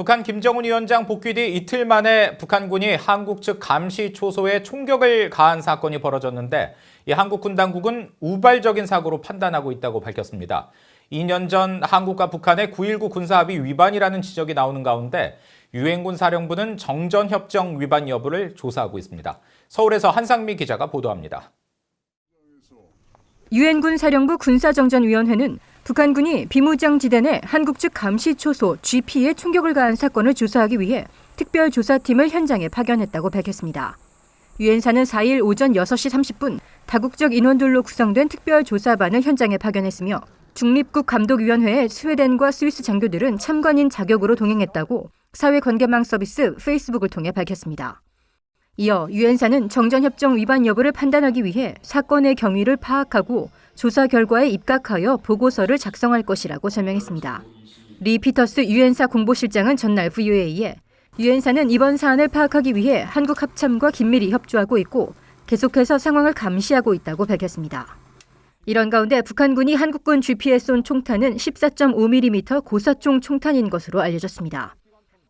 북한 김정은 위원장 복귀 뒤 이틀 만에 북한군이 한국 측 감시 초소에 총격을 가한 사건이 벌어졌는데 이 한국 군 당국은 우발적인 사고로 판단하고 있다고 밝혔습니다. 2년 전 한국과 북한의 9.19 군사합의 위반이라는 지적이 나오는 가운데 유엔군 사령부는 정전협정 위반 여부를 조사하고 있습니다. 서울에서 한상미 기자가 보도합니다. 유엔군 사령부 군사정전위원회는 북한군이 비무장지대 내 한국 측 감시 초소 GP에 총격을 가한 사건을 조사하기 위해 특별 조사팀을 현장에 파견했다고 밝혔습니다. 유엔사는 4일 오전 6시 30분 다국적 인원들로 구성된 특별 조사반을 현장에 파견했으며 중립국 감독위원회의 스웨덴과 스위스 장교들은 참관인 자격으로 동행했다고 사회관계망 서비스 페이스북을 통해 밝혔습니다. 이어 유엔사는 정전협정 위반 여부를 판단하기 위해 사건의 경위를 파악하고 조사 결과에 입각하여 보고서를 작성할 것이라고 설명했습니다. 리 피터스 유엔사 공보실장은 전날 VOA에 유엔사는 이번 사안을 파악하기 위해 한국 합참과 긴밀히 협조하고 있고 계속해서 상황을 감시하고 있다고 밝혔습니다. 이런 가운데 북한군이 한국군 GP에 쏜 총탄은 14.5mm 고사총 총탄인 것으로 알려졌습니다.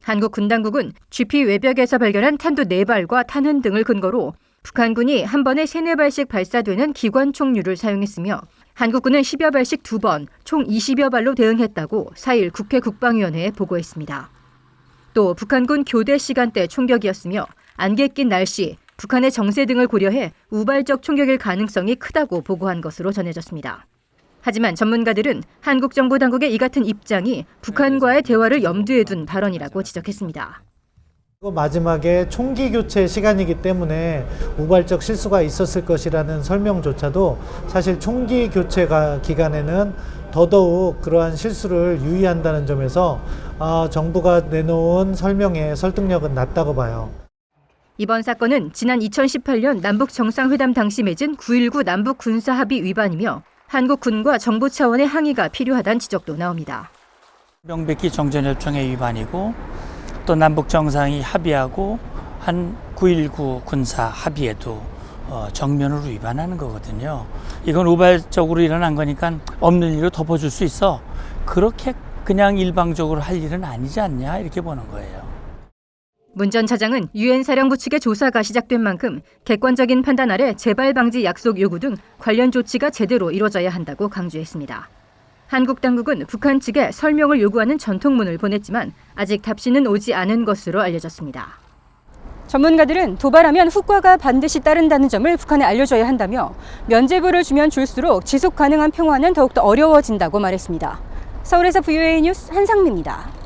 한국 군 당국은 GP 외벽에서 발견한 탄두 4발과 탄흔 등을 근거로 북한군이 한 번에 3, 4발씩 발사되는 기관 총류를 사용했으며 한국군은 10여 발씩 2번, 총 20여 발로 대응했다고 4일 국회 국방위원회에 보고했습니다. 또 북한군 교대 시간대 총격이었으며 안개 낀 날씨, 북한의 정세 등을 고려해 우발적 총격일 가능성이 크다고 보고한 것으로 전해졌습니다. 하지만 전문가들은 한국 정부 당국의 이 같은 입장이 북한과의 대화를 염두에 둔 발언이라고 지적했습니다. 마지막에 총기 교체 시간이기 때문에 우발적 실수가 있었을 것이라는 설명조차도 사실 총기 교체가 기간에는 더더욱 그러한 실수를 유의한다는 점에서 어, 정부가 내놓은 설명의 설득력은 낮다고 봐요. 이번 사건은 지난 2018년 남북 정상회담 당시 맺은 9.19 남북 군사 합의 위반이며 한국 군과 정부 차원의 항의가 필요하다는 지적도 나옵니다. 명백히 정전협정의 위반이고 또 남북 정상이 합의하고 한 9.19 군사 합의에도 어, 정면으로 위반하는 거거든요. 이건 우발적으로 일어난 거니까 없는 일로 덮어줄 수 있어. 그렇게 그냥 일방적으로 할 일은 아니지 않냐 이렇게 보는 거예요. 문 전 차장은 유엔 사령부 측의 조사가 시작된 만큼 객관적인 판단 아래 재발 방지 약속 요구 등 관련 조치가 제대로 이뤄져야 한다고 강조했습니다. 한국 당국은 북한 측에 설명을 요구하는 전통문을 보냈지만 아직 답신은 오지 않은 것으로 알려졌습니다. 전문가들은 도발하면 후과가 반드시 따른다는 점을 북한에 알려줘야 한다며 면제부를 주면 줄수록 지속 가능한 평화는 더욱더 어려워진다고 말했습니다. 서울에서 VOA 뉴스 한상미입니다.